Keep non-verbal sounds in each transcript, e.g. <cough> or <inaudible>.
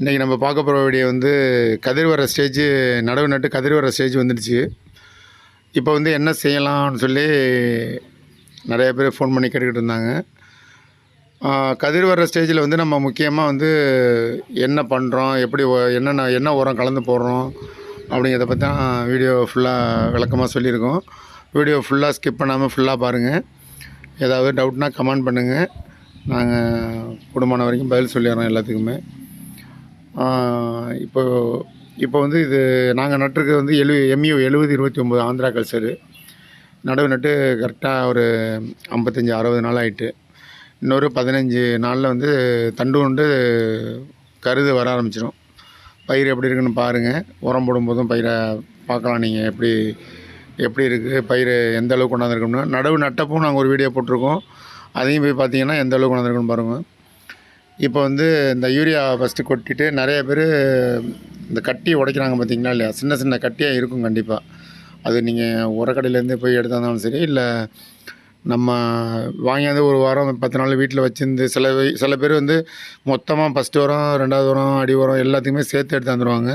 இன்றைக்கி நம்ம பார்க்க போகிற வீடியோ வந்து கதிர் வர ஸ்டேஜ் நடவு நட்டு கதிர் வர ஸ்டேஜ் வந்துடுச்சு. இப்போ வந்து என்ன செய்யலாம்னு சொல்லி நிறைய பேர் ஃபோன் பண்ணி கேட்டுக்கிட்டு இருந்தாங்க. கதிர் வர ஸ்டேஜில் வந்து நம்ம முக்கியமாக வந்து என்ன பண்ணுறோம் எப்படி என்னென்ன என்ன உரம் கலந்து போடுறோம் அப்படிங்கிறத பற்றி தான் வீடியோ ஃபுல்லாக விளக்கமாக சொல்லியிருக்கோம். வீடியோ ஃபுல்லாக ஸ்கிப் பண்ணாமல் ஃபுல்லாக பாருங்கள் ஏதாவது டவுட்னால் கமெண்ட் பண்ணுங்கள் நாங்கள் கூடுமான வரைக்கும் பதில் சொல்லிடுறோம் எல்லாத்துக்குமே. இப்போ இப்போ வந்து இது நாங்கள் நட்டுருக்கிறது வந்து எழு எம்யூ எழுபது இருபத்தி ஒம்பது ஆந்திரா கல்சரு நடவு நட்டு கரெக்டாக ஒரு ஐம்பத்தஞ்சு அறுபது நாள் ஆயிட்டு. இன்னொரு பதினஞ்சு நாளில் வந்து தண்டு கொண்டு கருது வர ஆரம்பிச்சிடும் பயிர் எப்படி இருக்குன்னு பாருங்கள் உரம் போடும்போதும் பயிரை பார்க்கலாம். நீங்கள் எப்படி எப்படி இருக்குது பயிர் எந்த அளவுக்கு கொண்டாந்துருக்கோம்னா. நடவு நட்டப்பும் நாங்கள் ஒரு வீடியோ போட்டிருக்கோம். அதையும் போய் பார்த்தீங்கன்னா எந்த அளவுக்கு கொண்டாந்துருக்குன்னு பாருங்கள் இப்போ வந்து இந்த யூரியா ஃபஸ்ட்டு கொட்டிட்டு நிறைய பேர் இந்த கட்டி உடைக்கிறாங்க பார்த்தீங்களா இல்லையா? சின்ன சின்ன கட்டியாக இருக்கும் கண்டிப்பாக அது நீங்கள் உரக்கடையிலேருந்து போய் எடுத்தாலும் சரி இல்லை நம்ம வாங்கியாந்து ஒரு வாரம் பத்து நாள் வீட்டில் வச்சிருந்து சில சில பேர் வந்து மொத்தமாக ஃபஸ்ட்டு உரம் ரெண்டாவது உரம் அடி உரம் எல்லாத்துக்குமே சேர்த்து எடுத்து வந்துடுவாங்க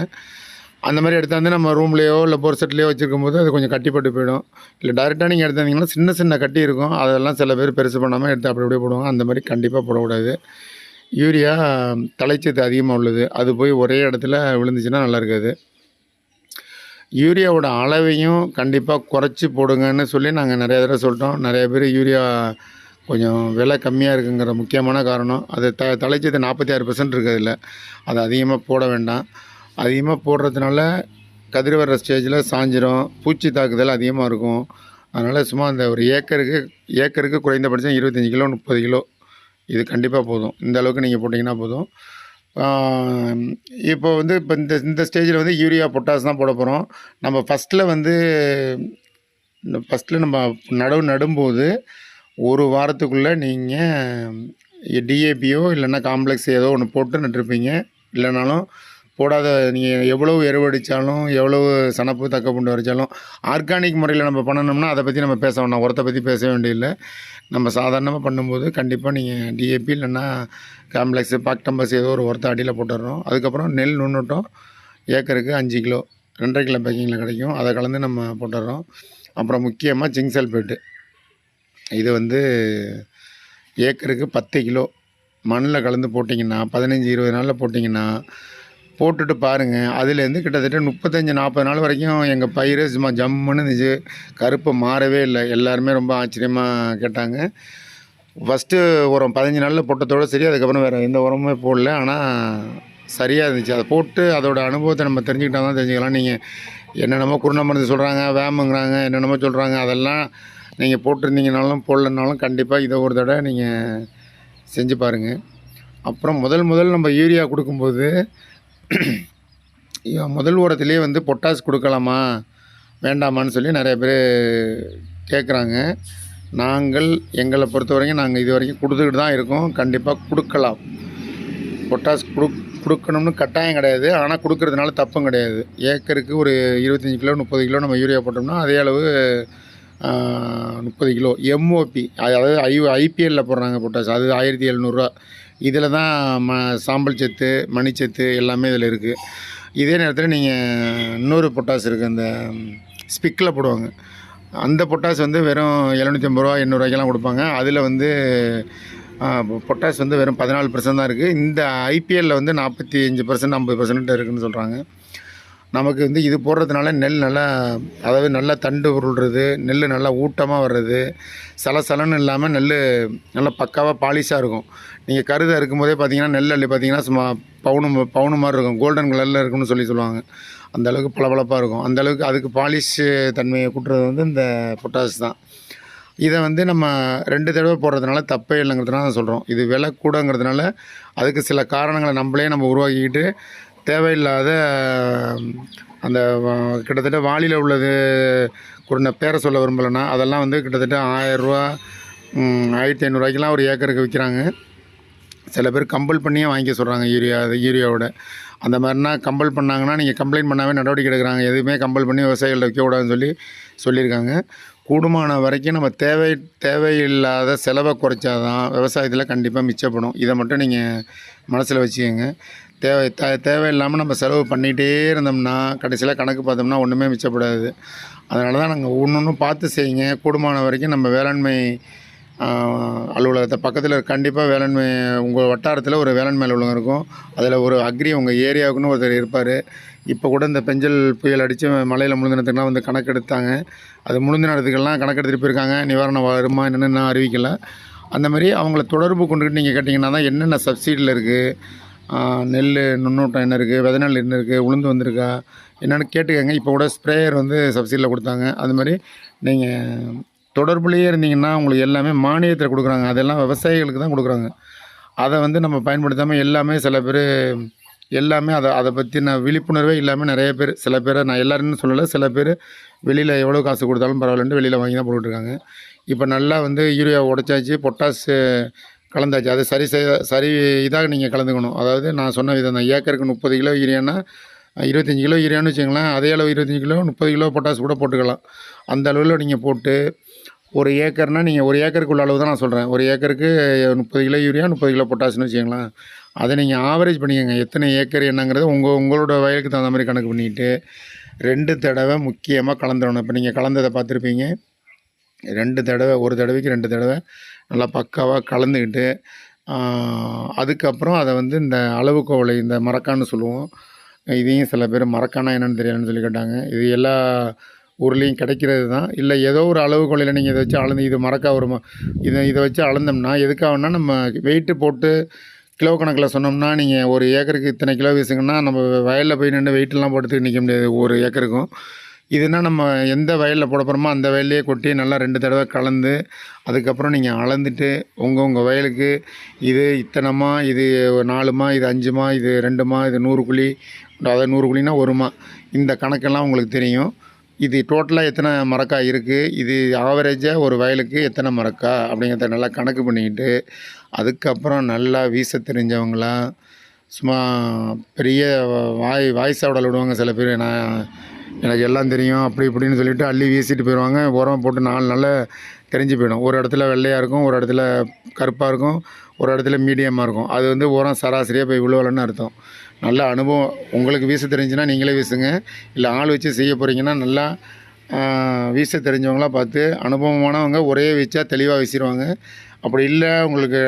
அந்த மாதிரி எடுத்தாந்து நம்ம ரூம்லேயோ இல்லை போர் செட்லேயோ வச்சுருக்கும் போது அது கொஞ்சம் கட்டிப்பட்டு போயிடும். இல்லை டேரெக்டாக நீங்கள் எடுத்தாந்திங்கன்னா சின்ன சின்ன கட்டி இருக்கும். அதெல்லாம் சில பேர் பெருசு பண்ணாமல் எடுத்து அப்படி அப்படியே போடுவாங்க. அந்த மாதிரி கண்டிப்பாக போடக்கூடாது. யூரியா தலைச்சத்து அதிகமாக உள்ளது. அது போய் ஒரே இடத்துல விழுந்துச்சுன்னா நல்லா இருக்காது. யூரியாவோட அளவையும் கண்டிப்பாக குறைச்சி போடுங்கன்னு சொல்லி நாங்கள் நிறைய தடவை சொல்லிட்டோம். நிறைய பேர் யூரியா கொஞ்சம் விலை கம்மியாக இருக்குங்கிற முக்கியமான காரணம். அது த தலைச்சத்து நாற்பத்தி ஆறு பர்சன்ட் இருக்கிறதுல அது அதிகமாக போட வேண்டாம். அதிகமாக போடுறதுனால கதிர் வர்ற ஸ்டேஜில் சாஞ்சிரும். பூச்சி தாக்குதல் அதிகமாக இருக்கும். அதனால் சும்மா அந்த ஒரு ஏக்கருக்கு ஏக்கருக்கு குறைந்தபட்சம் இருபத்தஞ்சி கிலோ முப்பது கிலோ இது கண்டிப்பாக போதும். இந்த அளவுக்கு நீங்கள் போட்டிங்கன்னா போதும். இப்போ வந்து இப்போ இந்த இந்த ஸ்டேஜில் வந்து யூரியா பொட்டாஸ் தான் போட போகிறோம் நம்ம ஃபஸ்ட்டில் வந்து ஃபஸ்ட்டில் நம்ம நடவு நடும்போது ஒரு வாரத்துக்குள்ளே நீங்கள் டிஏபியோ இல்லைன்னா காம்ப்ளெக்ஸ் ஏதோ ஒன்று போட்டு நட்டுருப்பீங்க. இல்லைனாலும் போடாத நீங்கள் எவ்வளவு எருவடித்தாலும் எவ்வளவு சனப்பு தக்க புண்டு வரைச்சாலும் ஆர்கானிக் முறையில் நம்ம பண்ணணும்னா அதை பற்றி நம்ம பேச வேண்டாம் உரத்தை பற்றி பேச வேண்டியதில்லை நம்ம சாதாரணமாக பண்ணும்போது கண்டிப்பாக நீங்கள் டிஏபி இல்லைன்னா காம்ப்ளெக்ஸு பாக்டம்பஸ் ஏதோ ஒரு உரத்தை அடியில் போட்டுடுறோம் அதுக்கப்புறம் நெல் நுண்ணூட்டம் ஏக்கருக்கு அஞ்சு கிலோ. ரெண்டரை கிலோ பேக்கிங்கில் கிடைக்கும். அதை கலந்து நம்ம போட்டுடுறோம் அப்புறம் முக்கியமாக ஜிங்க் சல்பேட்டு இது வந்து ஏக்கருக்கு பத்து கிலோ. மண்ணில் கலந்து போட்டிங்கன்னா பதினஞ்சு இருபது நாளில் போட்டிங்கன்னா போட்டுட்டு பாருங்கள் அதுலேருந்து கிட்டத்தட்ட முப்பத்தஞ்சு நாற்பது நாள் வரைக்கும் எங்கள் பயிர் சும்மா ஜம்முன்னு இருந்துச்சு. கருப்பு மாறவே இல்லை. எல்லாருமே ரொம்ப ஆச்சரியமாக கேட்டாங்க. ஃபஸ்ட்டு உரம் பதினஞ்சு நாளில் போட்டதோட சரி அதுக்கப்புறம் வேறு எந்த உரமுமே போடல. ஆனால் சரியாக இருந்துச்சு. அதை போட்டு அதோட அனுபவத்தை நம்ம தெரிஞ்சுக்கிட்டா தான் தெரிஞ்சுக்கலாம். நீங்கள் என்னென்னமோ குருணை மருந்து சொல்கிறாங்க வேமுங்கிறாங்க என்னென்னமோ சொல்கிறாங்க அதெல்லாம் நீங்கள் போட்டிருந்தீங்கனாலும் போடலனாலும் கண்டிப்பாக இதை ஒரு தடவை நீங்கள் செஞ்சு பாருங்கள் அப்புறம் முதல் முதல் நம்ம யூரியா கொடுக்கும்போது <clears throat> முதல் உரத்திலே வந்து பொட்டாஸ் கொடுக்கலாமா? வேண்டாமான்னு சொல்லி நிறைய பேர் கேட்குறாங்க நாங்கள் எங்களை பொறுத்த வரைக்கும் நாங்கள் இது வரைக்கும் கொடுத்துக்கிட்டு தான் இருக்கோம். கண்டிப்பாக கொடுக்கலாம். பொட்டாஸ் கொடு கொடுக்கணும்னு கட்டாயம் கிடையாது. ஆனால் கொடுக்கறதுனால தப்பும் கிடையாது. ஏக்கருக்கு ஒரு இருபத்தஞ்சி கிலோ முப்பது கிலோ நம்ம யூரியா போட்டோம்னா அதே அளவு முப்பது கிலோ. எம்ஓபி அதாவது ஐ ஐபிஎல்லில் போடுறாங்க பொட்டாஸ். அது ஆயிரத்தி எழுநூறுவா. இதில் தான் ம சாம்பல் சத்து மணிச்சத்து எல்லாமே இதில் இருக்குது இதே நேரத்தில் நீங்கள் இன்னொரு பொட்டாஸ் இருக்குது அந்த ஸ்பிக்கில் போடுவாங்க. அந்த பொட்டாஸ் வந்து வெறும் எழுநூற்றி ஐம்பது ரூபா எண்ணூறுவாய்க்கெல்லாம் கொடுப்பாங்க. அதில் வந்து பொட்டாஸ் வந்து வெறும் பதினாலு பர்சன்ட் தான் இருக்குது இந்த ஐபிஎல்லில் வந்து நாற்பத்தி அஞ்சு பர்சன்ட் ஐம்பது பர்சன்ட் இருக்குதுன்னு சொல்கிறாங்க நமக்கு வந்து இது போடுறதுனால நெல் நல்லா அதாவது நல்லா தண்டு உருள்றது நெல் நல்லா ஊட்டமாக வர்றது சலசலன்னு இல்லாமல் நெல் நல்லா பக்காவாக பாலிஷாக இருக்கும். நீங்கள் கருதை இருக்கும்போதே பார்த்தீங்கன்னா நெல் அள்ளி பார்த்தீங்கன்னா சும்மா பவுனு பவுனு மாதிரி இருக்கும். கோல்டன் கலரில் இருக்கும்னு சொல்லி சொல்லுவாங்க. அந்த அளவுக்கு பளபளப்பாக இருக்கும். அந்த அளவுக்கு அதுக்கு பாலிஷ் தன்மையை கூட்டுறது வந்து இந்த பொட்டாஸ் தான். இதை வந்து நம்ம ரெண்டு தடவை போடுறதுனால தப்பே இல்லைங்கிறதுனால சொல்கிறோம் இது விலை கூடங்கிறதுனால அதுக்கு சில காரணங்களை நம்மளே நம்ம உருவாக்கிக்கிட்டு தேவையில்லாத அந்த கிட்டத்தட்ட வாளியில் உள்ளது கூட பேரை சொல்ல விரும்பலைன்னா அதெல்லாம் வந்து கிட்டத்தட்ட ஆயிரரூவா ஆயிரத்தி ஐநூறுரூவாய்க்கெலாம் ஒரு ஏக்கருக்கு விற்கிறாங்க சில பேர் கம்பல் பண்ணியே வாங்கிக்க சொல்கிறாங்க யூரியா அது யூரியாவோட. அந்த மாதிரினா கம்பல் பண்ணாங்கன்னா நீங்கள் கம்ப்ளைண்ட் பண்ணாவே நடவடிக்கை எடுக்கிறாங்க. எதுவுமே கம்பல் பண்ணி விவசாயிகள்ட்ட விற்கக்கூடாதுன்னு சொல்லி சொல்லியிருக்காங்க. கூடுமான வரைக்கும் நம்ம தேவை தேவையில்லாத செலவை குறைச்சா தான் விவசாயத்தில் கண்டிப்பாக மிச்சப்படும். இதை மட்டும் நீங்கள் மனசில் வச்சுக்கோங்க. தேவை த தேவையில்லாமல் நம்ம செலவு பண்ணிகிட்டே இருந்தோம்னா கடைசியில் கணக்கு பார்த்தோம்னா ஒன்றுமே மிச்சப்படாது. அதனால தான் நாங்கள் ஒன்று ஒன்றும் பார்த்து செய்யுங்க. கூடுமான வரைக்கும் நம்ம வேளாண்மை அலுவலகத்தை பக்கத்தில் கண்டிப்பாக வேளாண்மை உங்கள் வட்டாரத்தில் ஒரு வேளாண்மை அலுவலகம் இருக்கும். அதில் ஒரு அக்ரி உங்கள் ஏரியாவுக்குன்னு ஒருத்தர் இருப்பார். இப்போ கூட இந்த பெஞ்சல் புயல் அடித்து மலையில் முழுந்தினத்துக்குலாம் வந்து கணக்கெடுத்தாங்க. அது முழுந்தினத்துக்கெல்லாம் கணக்கெடுத்துட்டு போயிருக்காங்க. நிவாரணம் வருமா என்னென்னு நான் அறிவிக்கலை. அந்த மாதிரி அவங்கள தொடர்பு கொண்டுக்கிட்டு நீங்கள் கேட்டிங்கன்னா தான் என்னென்ன சப்சிடியில் இருக்குது நெல் நுண்ணூட்டம் என்ன இருக்குது விதை நெல் என்ன இருக்குது உளுந்து வந்திருக்கா? என்னென்னு கேட்டுக்கங்க. இப்போ கூட ஸ்ப்ரேயர் வந்து சப்சிடியில் கொடுத்தாங்க. அது மாதிரி நீங்கள் தொடர்புலேயே இருந்தீங்கன்னா உங்களுக்கு எல்லாமே மானியத்தில் கொடுக்குறாங்க. அதெல்லாம் விவசாயிகளுக்கு தான் கொடுக்குறாங்க. அதை வந்து நம்ம பயன்படுத்தாமல் எல்லாமே சில பேர் எல்லாமே அதை அதை பற்றின விழிப்புணர்வே இல்லாமல் நிறைய பேர் சில பேரை நான் எல்லாருன்னு சொல்லலை சில பேர் வெளியில் எவ்வளோ காசு கொடுத்தாலும் பரவாயில்லன்ட்டு வெளியில் வாங்கி தான் போட்டுட்ருக்காங்க. இப்போ நல்லா வந்து யூரியா உடச்சாச்சு பொட்டாஸ் கலந்தாச்சு. அது சரி செய்ய சரி இதாக நீங்கள் கலந்துக்கணும். அதாவது நான் சொன்ன விதம் தான். ஏக்கருக்கு முப்பது கிலோ யூரியானா இருபத்தஞ்சி கிலோ யூரியான்னு வச்சுங்களேன் அதே அளவு இருபத்தஞ்சி கிலோ முப்பது கிலோ பொட்டாஸ் கூட போட்டுக்கலாம். அந்த அளவில் நீங்கள் போட்டு ஒரு ஏக்கர்னால் நீங்கள் ஒரு ஏக்கருக்குள்ள அளவு தான் நான் சொல்கிறேன் ஒரு ஏக்கருக்கு முப்பது கிலோ யூரியா முப்பது கிலோ பொட்டாஸ்னு வச்சுங்களேன் அதை நீங்கள் ஆவரேஜ் பண்ணிக்கோங்க. எத்தனை ஏக்கர் என்னங்கிறது உங்கள் உங்களோட வயலுக்கு தகுந்த மாதிரி கணக்கு பண்ணிக்கிட்டு ரெண்டு தடவை முக்கியமாக கலந்துடணும். இப்போ நீங்கள் கலந்ததை பார்த்துருப்பீங்க. ரெண்டு தடவை ஒரு தடவைக்கு ரெண்டு தடவை நல்லா பக்காவாக கலந்துக்கிட்டு அதுக்கப்புறம் அதை வந்து இந்த அளவுக்கோவலை இந்த மரக்கான்னு சொல்லுவோம். இதையும் சில பேர் மரக்கானா என்னென்னு தெரியலன்னு சொல்லி கேட்டாங்க. இது எல்லா ஊர்லேயும் கிடைக்கிறது தான். இல்லை ஏதோ ஒரு அளவுகோலையில் நீங்கள் இதை வச்சு அளந்து இது மறக்கா ஒரு இதை இதை வச்சு அளந்தோம்னா எதுக்காகனா நம்ம வெயிட்டு போட்டு கிலோ கணக்கில் சொன்னோம்னா நீங்கள் ஒரு ஏக்கருக்கு இத்தனை கிலோ வீசுங்கன்னா நம்ம வயலில் போய் நின்று வெயிட்டெல்லாம் போட்டு நிற்க முடியாது ஒரு ஏக்கருக்கும். இதுனா நம்ம எந்த வயலில் போட போகிறோமோ அந்த வயல்லையே கொட்டி நல்லா ரெண்டு தடவை கலந்து அதுக்கப்புறம் நீங்கள் அளந்துட்டு உங்கள் உங்கள் வயலுக்கு இது இத்தனைமா இது நாலுமா இது அஞ்சுமா இது ரெண்டுமா இது நூறு குழி அதாவது நூறு குழினா ஒருமா இந்த கணக்கெல்லாம் உங்களுக்கு தெரியும். இது டோட்டலாக எத்தனை மரக்காய் இருக்குது இது ஆவரேஜாக ஒரு வயலுக்கு எத்தனை மரக்கா? அப்படிங்கிறத நல்லா கணக்கு பண்ணிக்கிட்டு அதுக்கப்புறம் நல்லா வீச தெரிஞ்சவங்களாம் சும்மா பெரிய வாய் வாய் சாவடல் விடுவாங்க சில பேர். நான் எனக்கு எல்லாம் தெரியும் அப்படி இப்படின்னு சொல்லிட்டு அள்ளி வீசிட்டு போயிடுவாங்க. உரம் போட்டு நாலு நாளில் தெரிஞ்சு போயிடும். ஒரு இடத்துல வெள்ளையாக இருக்கும் ஒரு இடத்துல கருப்பாக இருக்கும். ஒரு இடத்துல மீடியமாக இருக்கும். அது வந்து உரம் சராசரியாக போய் விழுவலன்னு அர்த்தம். நல்ல அனுபவம். உங்களுக்கு வீச தெரிஞ்சுன்னா நீங்களே வீசுங்க. இல்லை ஆள் வச்சு செய்ய போகிறீங்கன்னா நல்லா வீச தெரிஞ்சவங்களா பார்த்து அனுபவமானவங்க ஒரே வீச்சா தெளிவாக வீசிடுவாங்க அப்படி இல்லை உங்களுக்கு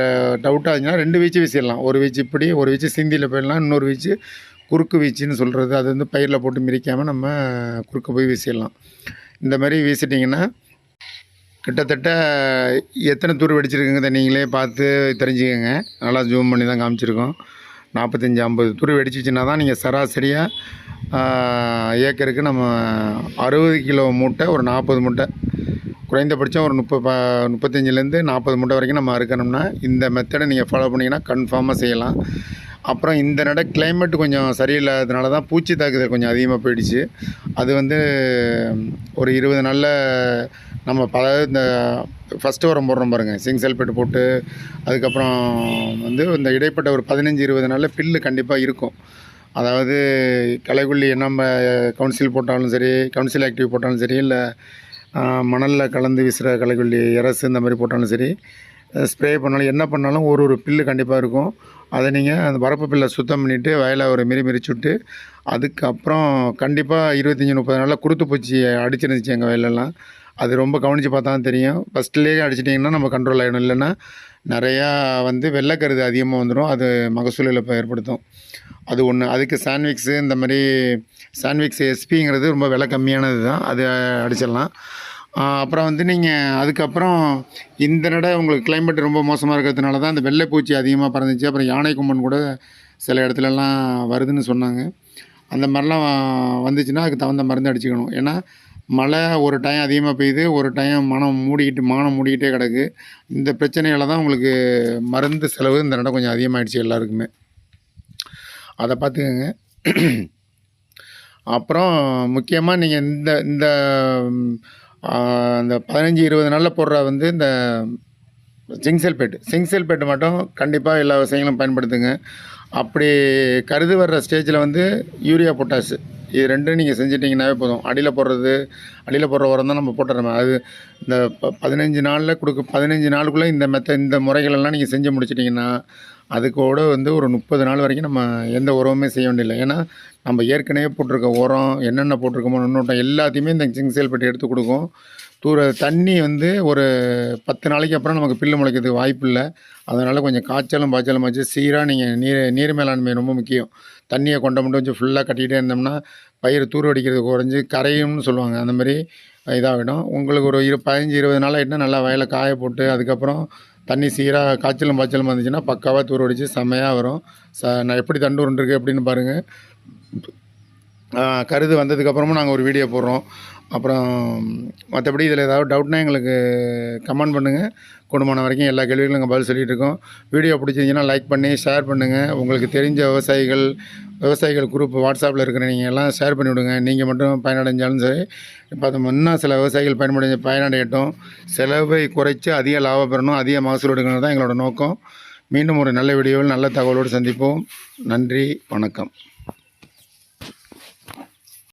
டவுட்டாக இருந்துச்சுன்னா ரெண்டு வீச்சு வீசிடலாம். ஒரு வீச்சு இப்படி ஒரு வீச்சு சிந்தியில் போயிடலாம். இன்னொரு வீச்சு குறுக்கு வீச்சுன்னு சொல்கிறது அது வந்து பயிரில் போட்டு மிரிக்காமல் நம்ம குறுக்க போய் வீசிடலாம். இந்த மாதிரி வீசிட்டிங்கன்னா கிட்டத்தட்ட எத்தனை தூர் வெடிச்சிருக்குங்கிறத நீங்களே பார்த்து தெரிஞ்சுக்கங்க. நல்லா ஜூம் பண்ணி தான் காமிச்சிருக்கோம். நாற்பத்தஞ்சி ஐம்பது துரு வெடிச்சிச்சின்னா தான் நீங்கள் சராசரியாக ஏக்கருக்கு நம்ம அறுபது கிலோ மூட்டை ஒரு நாற்பது மூட்டை குறைந்தபட்சம் ஒரு முப்ப ப- முப்பத்தஞ்சிலேருந்து நாற்பது மூட்டை வரைக்கும் நம்ம அறுக்கணும்னா இந்த மெத்தடை நீங்கள் ஃபாலோ பண்ணிங்கன்னா கன்ஃபார்மாக செய்யலாம். அப்புறம் இந்த நட கிளைமேட் கொஞ்சம் சரியில்லாததுனால தான் பூச்சி தாக்குதல் கொஞ்சம் அதிகமாக போயிடுச்சு. அது வந்து ஒரு இருபது நாளில் நம்ம பல இந்த ஃபஸ்ட்டு உரம் போடுறோம் பாருங்கள் சிங் சல்பேட் போட்டு அதுக்கப்புறம் வந்து இந்த இடைப்பட்ட ஒரு பதினஞ்சு இருபது நாளில் பில்லு கண்டிப்பாக இருக்கும். அதாவது கலைக்குள்ளி நம்ம கவுன்சில் போட்டாலும் சரி கவுன்சில் ஆக்டிவ் போட்டாலும் சரி இல்லை மணலில் கலந்து வீசுகிற களைக்குள்ளி எரசு இந்த மாதிரி போட்டாலும் சரி ஸ்ப்ரே பண்ணாலும் என்ன பண்ணாலும் ஒரு ஒரு பில்லு கண்டிப்பாக இருக்கும். அதை நீங்கள் அந்த வரப்பு பில்லை சுத்தம் பண்ணிவிட்டு வயலை ஒரு மிரி மிரிச்சு விட்டு அதுக்கப்புறம் கண்டிப்பாக இருபத்தஞ்சி முப்பது நாளில் குருத்து பூச்சி அடிச்சிருந்துச்சு எங்கள் வயலெல்லாம். அது ரொம்ப கவனித்து பார்த்தா தெரியும். ஃபஸ்ட்லேயே அடிச்சிட்டிங்கன்னா நம்ம கண்ட்ரோல் ஆகிடும் இல்லைன்னா நிறையா வந்து வெள்ளைக்கருது அதிகமாக வந்துடும் அது மகசூல் இழப்பை ஏற்படுத்தும். அது ஒன்று அதுக்கு சாண்ட்விக்ஸு இந்த மாதிரி சாண்ட்விக்ஸ் எஸ்பிங்கிறது ரொம்ப விலை கம்மியானது தான் அது அடிச்சிடலாம். அப்புறம் வந்து நீங்கள் அதுக்கப்புறம் இந்த நட உங்களுக்கு கிளைமேட் ரொம்ப மோசமாக இருக்கிறதுனால தான் அந்த வெள்ளைப்பூச்சி அதிகமாக பறந்துச்சு. அப்புறம் யானை கும்பன் கூட சில இடத்துலலாம் வருதுன்னு சொன்னாங்க. அந்த மாதிரிலாம் வந்துச்சுன்னா அதுக்கு தகுந்த மருந்து அடிச்சுக்கணும். ஏன்னா மழை ஒரு டைம் அதிகமாக பெய்யுது ஒரு டைம் மனம் மூடிக்கிட்டு மானம் மூடிக்கிட்டே கிடக்கு. இந்த பிரச்சனையால தான் உங்களுக்கு மருந்து செலவு இந்த நடம் கொஞ்சம் அதிகமாகிடுச்சு எல்லாருக்குமே. அதை பார்த்துக்கோங்க. அப்புறம் முக்கியமாக நீங்கள் இந்த இந்த அந்த பதினஞ்சு இருபது நாளில் போடுற வந்து இந்த ஜிங் சல்பேட் ஜிங்க் சல்பேட் மட்டும் கண்டிப்பாக எல்லா விவசாயிகளும் பயன்படுத்துங்க. அப்படி கருது வர்ற ஸ்டேஜில் வந்து யூரியா பொட்டாசு. இது ரெண்டும் நீங்கள் செஞ்சிட்டிங்கனாவே போதும். அடியில் போடுறது அடியில் போடுற உரம் தான் நம்ம போட்டுறோம். அது இந்த ப பதினஞ்சு நாளில் கொடுக்க பதினஞ்சு நாளுக்குள்ளே இந்த மெத்த இந்த முறைகளெல்லாம் நீங்கள் செஞ்சு முடிச்சிட்டிங்கன்னா அதுக்கூட வந்து ஒரு முப்பது நாள் வரைக்கும் நம்ம எந்த உரமுமே செய்ய வேண்டியதில்லை. ஏன்னா நம்ம ஏற்கனவே போட்டிருக்க உரம் என்னென்ன போட்டிருக்கோமோ நுண்ணோட்டம் எல்லாத்தையுமே இந்த ஜிங்க் செயல்பட்டு எடுத்து கொடுக்கும். தூர தண்ணி வந்து ஒரு பத்து நாளைக்கு அப்புறம் நமக்கு பில்லு முளைக்கிறதுக்கு வாய்ப்பு இல்லை. அதனால் கொஞ்சம் காய்ச்சலும் பாய்ச்சலும் வச்சு சீராக நீங்கள் நீர் நீர் மேலாண்மை ரொம்ப முக்கியம். தண்ணியை கொண்ட மட்டும் வச்சு ஃபுல்லாக கட்டிக்கிட்டே இருந்தோம்னா பயிர் தூர் அடிக்கிறது குறைஞ்சி கரையும்னு சொல்லுவாங்க. அந்த மாதிரி இதாகிடும். உங்களுக்கு ஒரு இரு பதினஞ்சு இருபது நாள் ஆகிட்டுனா நல்லா வயலை காய போட்டு அதுக்கப்புறம் தண்ணி சீராக காய்ச்சலும் பாய்ச்சலும் வந்துச்சுன்னா பக்காவாக தூர் அடித்து செம்மையாக வரும். ச நான் எப்படி தண்டு உருண்டுருக்கு அப்படின்னு பாருங்கள் கருது வந்ததுக்கப்புறமும் நாங்கள் ஒரு வீடியோ போடுறோம். அப்புறம் மற்றபடி இதில் ஏதாவது டவுட்னா எங்களுக்கு கமெண்ட் பண்ணுங்கள் குடும்பமான வரைக்கும் எல்லா கேள்விகளும் நாங்கள் பதில் சொல்லிகிட்டு இருக்கோம். வீடியோ பிடிச்சிருந்துச்சின்னா லைக் பண்ணி ஷேர் பண்ணுங்கள் உங்களுக்கு தெரிஞ்ச விவசாயிகள் விவசாயிகள் குரூப் வாட்ஸ்அப்பில் இருக்கிற நீங்கள் எல்லாம் ஷேர் பண்ணிவிடுங்க நீங்கள் மட்டும் பயனடைஞ்சாலும் சரி. இப்போ இன்னும் சில விவசாயிகள் பயனடைய பயனடையட்டும். செலவை குறைச்சி அதிக லாபம் பெறணும் அதிக மகசூல் எடுக்கணும் தான் எங்களோட நோக்கம். மீண்டும் ஒரு நல்ல வீடியோவில் நல்ல தகவலோடு சந்திப்போம். நன்றி வணக்கம்.